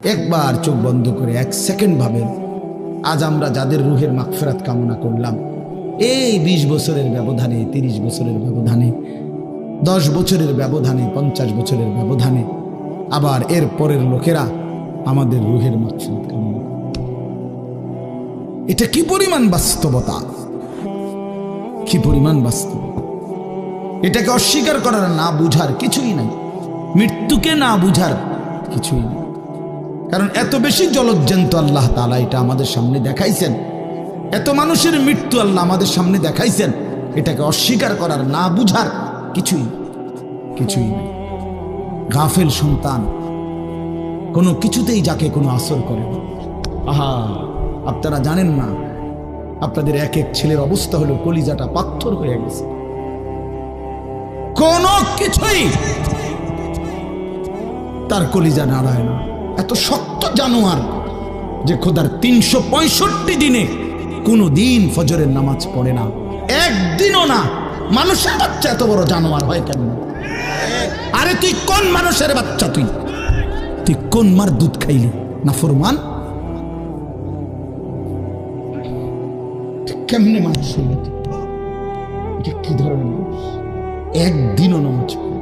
একবার চোখ বন্ধ করে এক সেকেন্ড ভাবেন, আজ আমরা যাদের রুহের মাগফেরাত কামনা করলাম, এই বিশ বছরের ব্যবধানে, তিরিশ বছরের ব্যবধানে, দশ বছরের ব্যবধানে, পঞ্চাশ বছরের ব্যবধানে, আবার এর পরের লোকেরা আমাদের রুহের মাগফিরাত কামনা এটা কি পরিমাণ বাস্তবতা? কি পরিমাণ বাস্তব এটাকে অস্বীকার করার না বুঝার কিছুই নাই। মৃত্যুকে না বুঝার কিছুই নেই। কারণ এত বেশি জলজ্জান্ত আল্লাহ তালা এটা আমাদের সামনে দেখাইছেন। এত মানুষের মৃত্যু আল্লাহ আমাদের সামনে দেখাইছেন। এটাকে অস্বীকার করার, না বুঝার কিছুই কিছুই নেই। গাফেল সন্তান কোনো কিছুতেই যাকে কোনো আসর করে আহা, আপনারা জানেন না, আপনাদের এক এক ছেলের অবস্থা হলো কলিজাটা পাথর হয়ে গেছে। কোনো কিছুই তার কলিজা নাড়ায় না। এত শক্ত জানোয়ার যে খোদার তিনশো পঁয়ষট্টি দিনে কোনো দিন ফজরের নামাজ পড়ে না। একদিনও না। মানুষের বাচ্চা এত বড় জানোয়ার হয় কেন? আরে তুই কোন মানুষের বাচ্চা তুই? তুই কোন মার দুধ খাইলি? না ফরমান? কেমনে মানুষ হইলি কি ধরনের মানুষ? একদিনও নামাজ পড়ে।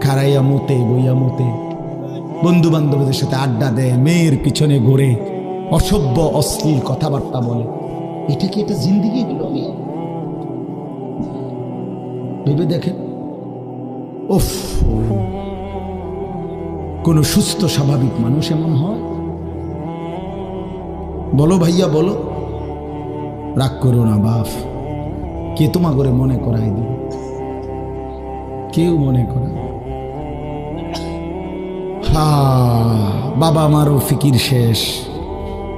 খারাইয়া মতে বইয়া মতে বন্ধু বান্ধবদের সাথে আড্ডা দেয়, মেয়ের পিছনে ঘোরে, অসভ্য, অশ্লীল কথাবার্তা বলে। এটা কি এটা জিন্দিগি? হলো ভেবে দেখেন। উফ। কোন সুস্থ, স্বাভাবিক মানুষ এমন হয়? বলো ভাইয়া, বলো। রাগ করো না বাপ কে তোমা করে মনে করাই দিবে? কেউ মনে করে হা বাবা মারও ফিকির শেষ।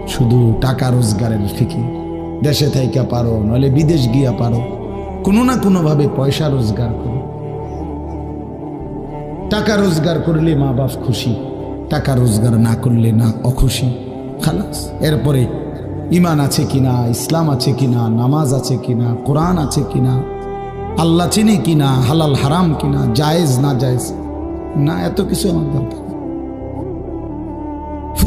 শুধু টাকা রোজগারের ফিকির। দেশে থাইকা পারো নলে বিদেশ গিয়া পারো। কোনো না কোনোভাবে পয়সা রোজগার করো। টাকা রোজগার করলে মা বাপ খুশি, টাকা রোজগার না করলে না অখুশি। খালাস, এরপরে ইমান আছে কিনা, ইসলাম আছে কিনা, নামাজ আছে কিনা, কোরআন আছে কিনা, আল্লাহ চিনি কিনা, হালাল হারাম কিনা, জায়েজ না জায়েজ, না এত কিছু আমার দরকার।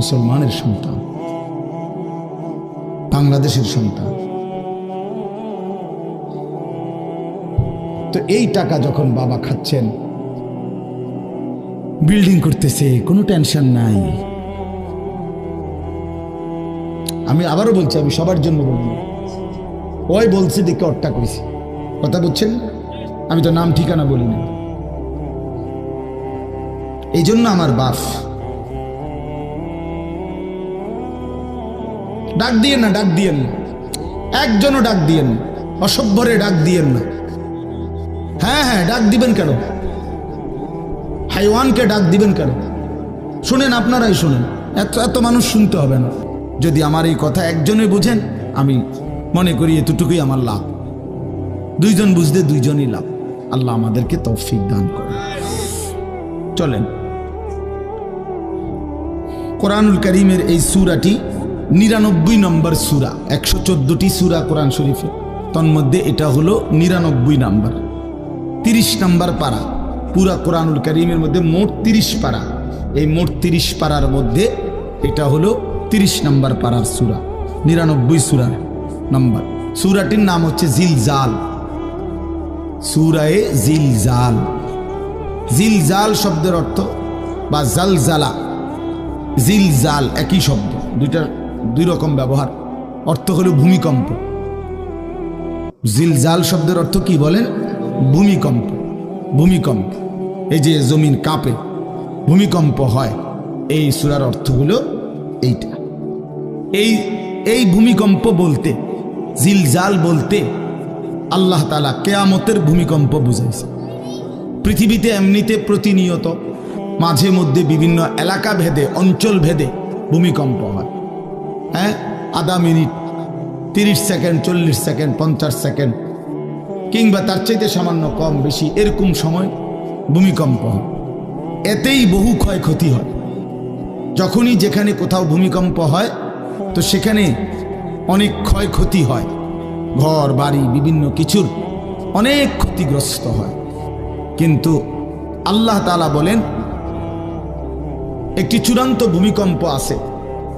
মুসলমানের সন্তান, বাংলাদেশের সন্তান। তো এই টাকা যখন বাবা খাচ্ছেন, বিল্ডিং করতেছে, কোনো টেনশন নাই। আমি আবারও বলছি, আমি সবার জন্য বলি। না। ওই বলছে, দেখে অট্টা কইছি। কথা বুঝছেন? আমি তো নাম ঠিকানা বলি না এই জন্য আমার বাপ ডাক দিয়েন না, ডাক দিয়েন। না একজনও ডাক দিয়েন না। অসভ্যরে ডাক দিয়েন না। হ্যাঁ হ্যাঁ ডাক দিবেন কেন? হাইওয়ানকে ডাক দিবেন কেন? শুনেন, আপনারাই শুনেন। এত এত মানুষ শুনতে হবে না। যদি আমার এই কথা একজনে বুঝেন, আমি মনে করি এতটুকুই আমার লাভ। দুইজন বুঝতে দুইজনই লাভ। আল্লাহ আমাদেরকে তৌফিক দান করে চলেন। কোরআনুল করিমের এই সুরাটি নিরানব্বই নম্বর সুরা, একশো চোদ্দটি সুরা কোরআন শরীফে। তন্মধ্যে এটা হলো নিরানব্বই নাম্বার। তিরিশ নাম্বার পারা, পুরা কোরআনুল করিমের মধ্যে মোট তিরিশ পারা। এই মোট তিরিশ পারার মধ্যে এটা হলো তিরিশ নাম্বার পারার সুরা, নিরানব্বই সুরার নাম্বার। সুরাটির নাম হচ্ছে জিল জিলজাল। সুরায়ে জিলজাল। জিলজাল শব্দের অর্থ বা জালজালা। জিলজাল একই শব্দ, দুইটার দুই রকম ব্যবহার। অর্থ হলো ভূমিকম্প। জিলজাল শব্দের অর্থ কি বলেন? ভূমিকম্প। ভূমিকম্প। এই যে জমিন কাঁপে, ভূমিকম্প হয়, এই সুরার অর্থ হলো এইটা। এই এই ভূমিকম্প বলতে, জিলজাল বলতে আল্লাহ তালা কেয়ামতের ভূমিকম্প বুঝাইছে। পৃথিবীতে এমনিতে প্রতিনিয়ত, মাঝে মধ্যে বিভিন্ন এলাকা ভেদে, অঞ্চল ভেদে ভূমিকম্প হয়। হ্যাঁ? আধা মিনিট, তিরিশ সেকেন্ড, চল্লিশ সেকেন্ড, পঞ্চাশ সেকেন্ড, কিংবা তার চাইতে সামান্য কম বেশি, এরকম সময় ভূমিকম্প হয়। এতেই বহু ক্ষয়ক্ষতি হয়। যখনই যেখানে কোথাও ভূমিকম্প হয়, তো সেখানে অনেক ক্ষয়ক্ষতি হয়। ঘর, বাড়ি, বিভিন্ন কিছুর অনেক ক্ষতিগ্রস্ত হয়। কিন্তু আল্লাহ তালা বলেন, একটি চূড়ান্ত ভূমিকম্প আছে।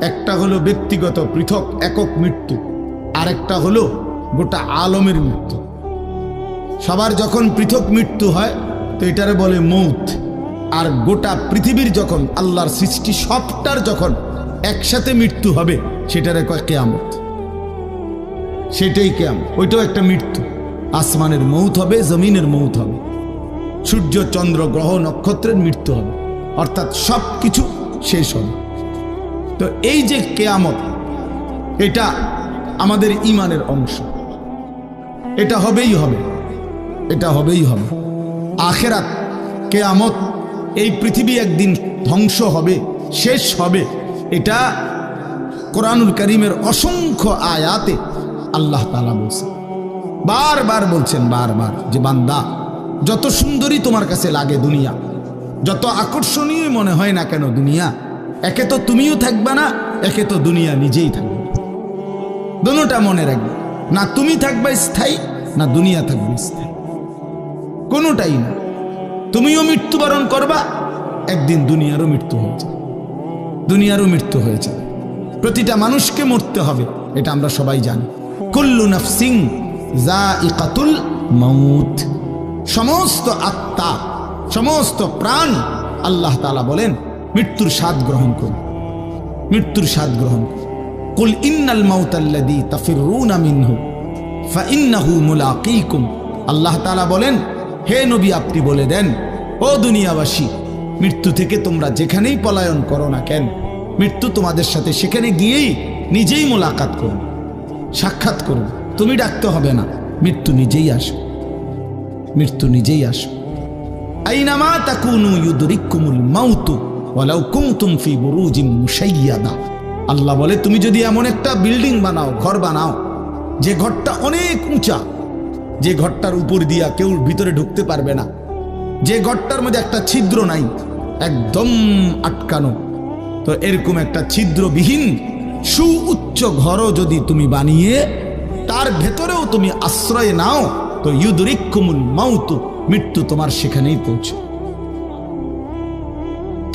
একটা হলো ব্যক্তিগত পৃথক একক মৃত্যু আর একটা হলো গোটা আলমের মৃত্যু। সবার যখন পৃথক মৃত্যু হয়, তো এটারে বলে মৌত। আর গোটা পৃথিবীর যখন, আল্লাহর সৃষ্টি সবটার যখন একসাথে মৃত্যু হবে, সেটারে কয় কেয়ামত। সেটাই কেয়াম ওইটাও একটা মৃত্যু। আসমানের মৌত হবে, জমিনের মৌত হবে। সূর্য, চন্দ্র, গ্রহ, নক্ষত্রের মৃত্যু হবে। অর্থাৎ সব কিছু শেষ হবে। তো এই যে কেয়ামত, এটা আমাদের ইমানের অংশ। এটা হবেই হবে, এটা হবেই হবে। আখেরাত, কেয়ামত, এই পৃথিবী একদিন ধ্বংস হবে, শেষ হবে। এটা কোরআনুল করিমের অসংখ্য আয়াতে আল্লাহ তালা বলছেন। বারবার বলছেন, বারবার যে বান্দা, যত সুন্দরী তোমার কাছে লাগে দুনিয়া, যত আকর্ষণীয় মনে হয় না কেন দুনিয়া একে তো তুমিও থাকবে না, একে তো দুনিয়া নিজেই থাকবে। দোনোটা মনে রাখবে, না তুমি থাকবে স্থায়ী, না দুনিয়া থাকবে স্থায়ী। কোনোটাই না। তুমিও মৃত্যুবরণ করবা, একদিন দুনিয়ারও মৃত্যু হয়ে যাবে। দুনিয়ারও মৃত্যু হয়ে যাবে। প্রতিটা মানুষকে মরতে হবে, এটা আমরা সবাই জানি। কুল্লু নফসিং যা ইকাতুল মৌত সমস্ত আত্মা, সমস্ত প্রাণ আল্লাহ তালা বলেন মৃত্যুর স্বাদ গ্রহণ করুন। মৃত্যুর স্বাদ গ্রহণ কুল ইন্নাল মাউতাল্লাদি তাফিরুনা মিনহু ফাইন্নাহু মুলাকিকুম। আল্লাহ তাআলা বলেন, হে নবী, আপনি বলে দেন, ও দুনিয়াবাসী, মৃত্যু থেকে তোমরা যেখানেই পলায়ন করো না কেন, মৃত্যু তোমাদের সাথে সেখানে গিয়েই নিজেই মোলাকাত করুন, সাক্ষাৎ করুন। তুমি ডাকতে হবে না, মৃত্যু নিজেই আসো মৃত্যু নিজেই আসো আইনামা তাকুনু ইউদরিকুমুল মাউতু কুনতুম ফি মুশাইয়াদা। আল্লাহ বলে, তুমি যদি এমন একটা বিল্ডিং বানাও, ঘর বানাও, যে ঘরটা অনেক উঁচা, যে ঘরটার উপর দিয়া কেউ ভিতরে ঢুকতে পারবে না, যে ঘরটার মধ্যে একটা ছিদ্র নাই, একদম আটকানো, তো এরকম একটা ছিদ্রবিহীন সুউচ্চ ঘরও যদি তুমি বানিয়ে, তার ভেতরেও তুমি আশ্রয় নাও, তো ইউদরিকুমুল মাউতু, মৃত্যু তোমার সেখানেই পৌঁছে।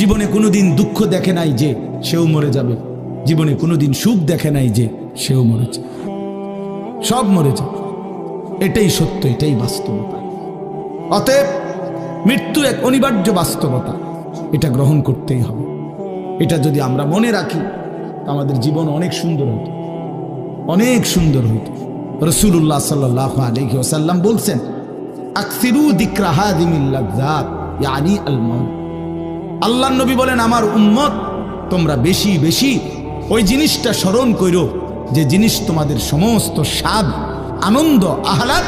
জীবনে কোনোদিন দুঃখ দেখে নাই যে সেও মরে যাবে। জীবনে কোনোদিন সুখ দেখে নাই যে সেও মরেছে সব মরে যাবে। এটাই সত্য, এটাই বাস্তবতা। অতএব মৃত্যু এক অনিবার্য বাস্তবতা। এটা গ্রহণ করতেই হবে। এটা যদি আমরা মনে রাখি আমাদের জীবন অনেক সুন্দর হতো। অনেক সুন্দর হতো রসুল্লাহ সাল্লাহ আলহি বলছেন, আকসিরু দিকরা হাদিমিল্লাজাত ইয়ানি আল মাউত আল্লাহ নবী বলেন, আমার উম্মত, তোমরা বেশি বেশি ওই জিনিসটা স্মরণ করো যে জিনিস তোমাদের সমস্ত স্বাদ, আনন্দ, আহ্লাদ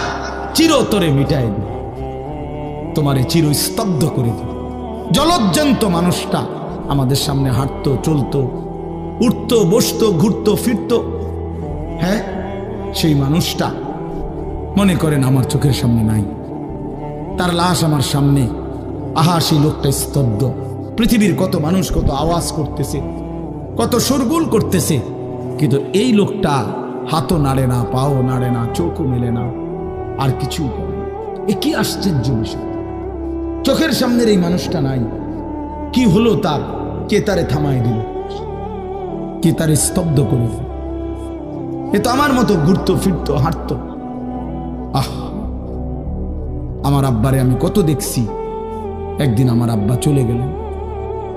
চিরতরে মিটাই দেবে। তোমারে চির স্তব্ধ করে দেবে। জলজ্জান্ত মানুষটা আমাদের সামনে হাঁটতো, চলতো, উঠতো, বসতো, ঘুরতো, ফিরতো। হ্যাঁ সেই মানুষটা মনে করেন আমার চোখের সামনে নাই। তার লাশ আমার সামনে। আহা সেই লোকটা স্তব্ধ। পৃথিবীর কত মানুষ কত আওয়াজ করতেছে, কত শোরগুল করতেছে, কিন্তু এই লোকটা হাতও নাড়ে না, পাও নাড়ে না, চোখও মেলে না, আর কিছু। এ কি আশ্চর্য বিষয়। চোখের সামনের এই মানুষটা নাই। কি হলো তার? কে তারে থামায় দিল? কে তারে স্তব্ধ করে দিল? এ তো আমার মতো ঘুরত, ফিরতো, হাঁটতো। আহ! আমার আব্বারে আমি কত দেখছি। একদিন আমার আব্বা চলে গেলেন।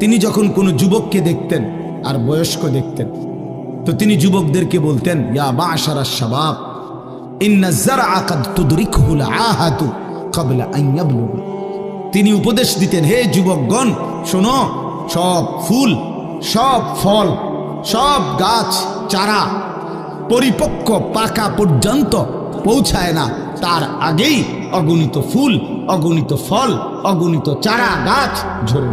তিনি যখন কোনো যুবককে দেখতেন আর বয়স্ক দেখতেন, তো তিনি যুবকদেরকে বলতেন, ইয়া বা আশারা ইয়াবলুগা তিনি উপদেশ দিতেন, হে যুবকগণ, শোনো, সব ফুল, সব ফল, সব গাছ, চারা পরিপক্ক পাকা পর্যন্ত পৌঁছায় না তার আগেই অগণিত ফুল, অগণিত ফল, অগণিত চারা, গাছ ঝরে।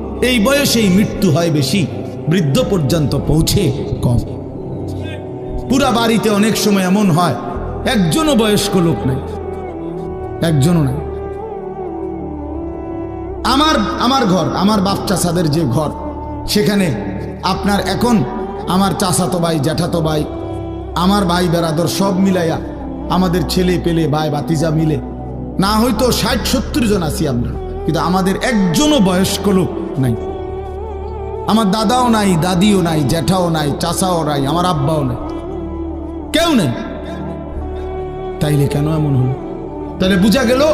এই বয়সেই মৃত্যু হয় বেশি, বৃদ্ধ পর্যন্ত পৌঁছে কম। পুরা বাড়িতে অনেক সময় এমন হয়, একজনও বয়স্ক লোক নাই, একজনও নাই। আমার আমার ঘর, আমার বাপ চাষাদের যে ঘর, সেখানে আপনার এখন আমার চাচাতো ভাই, জ্যাঠাতো ভাই, আমার ভাই বেড়াদর সব মিলাইয়া আমাদের ছেলে পেলে, ভাই বাতিজা মিলে, না হয়তো ষাট সত্তর জন আছি আমরা, কিন্তু আমাদের একজনও বয়স্ক লোক নাই। আমার দাদাও নাই, দাদিও নাই, জ্যাঠাও নাই, চাচাও নাই, আমার আব্বাও নাই। কেউ নেই। তাইলে কেন এমন হলো? তাহলে বোঝা গেল